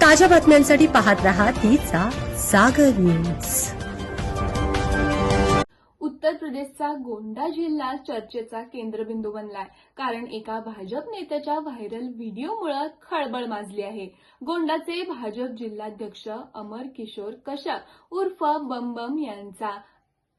ताज्या बातम्यांसाठी पाहत रहा तिचा सागर न्यूज. उत्तर प्रदेशचा गोंडा जिल्हा चर्चेचा केंद्रबिंदू बनलाय. कारण एका भाजप नेत्याच्या व्हायरल व्हिडिओमुळे खळबळ माजली आहे. गोंडाचे भाजप जिल्हाध्यक्ष अमर किशोर कशक उर्फ बम बम यांचा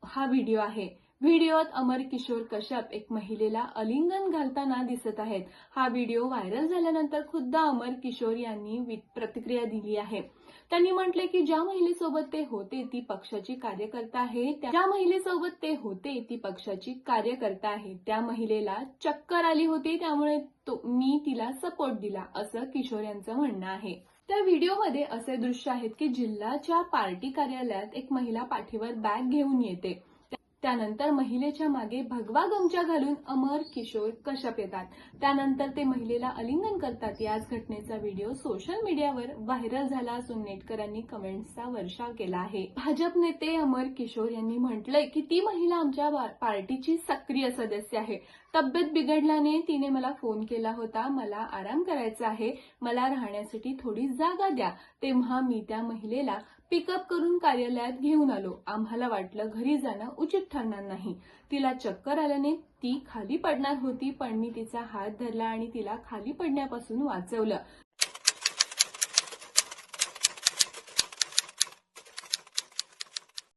हा व्हिडिओ आहे. व्हिडिओत अमर किशोर कश्यप एक महिलेला अलिंगन घालताना दिसत आहेत. हा व्हिडिओ व्हायरल झाल्यानंतर खुद्द अमर किशोर यांनी प्रतिक्रिया दिली आहे. त्यांनी म्हटले की ज्या महिलेसोबत ते होते ती पक्षाची कार्यकर्ता आहे. त्या- ज्या महिलेसोबत ते होते ती पक्षाची कार्यकर्ता आहे. त्या महिलेला चक्कर आली होती त्यामुळे तो मी तिला सपोर्ट दिला असं किशोर यांचं म्हणणं आहे. त्या व्हिडिओमध्ये असे दृश्य आहेत की जिल्ह्याच्या पार्टी कार्यालयात एक महिला पाठीवर बॅग घेऊन येते. त्यानंतर महिलेच्या मागे भगवा गमच्या घालून अमर किशोर कश्यप येतात. त्यानंतर ते महिलेला अलिंगन करतात. याच घटनेचा व्हिडिओ सोशल मीडियावर व्हायरल झाला असून नेटकरांनी कमेंट्सचा वर्षाव केला आहे. भाजप नेते अमर किशोर यांनी म्हटलंय की ती महिला आमच्या पार्टीची सक्रिय सदस्य आहे. तब्येत बिघडल्याने तिने मला फोन केला होता. मला आराम करायचा आहे. मला राहण्यासाठी थोडी जागा द्या. तेव्हा मी त्या महिलेला पिकअप करून कार्यालयात घेऊन आलो. आम्हाला वाटलं घरी जाणं उचित ठरणार नाही. तिला चक्कर आल्याने ती खाली पडणार होती पण मी तिचा हात धरला आणि तिला खाली पडण्यापासून वाचवलं.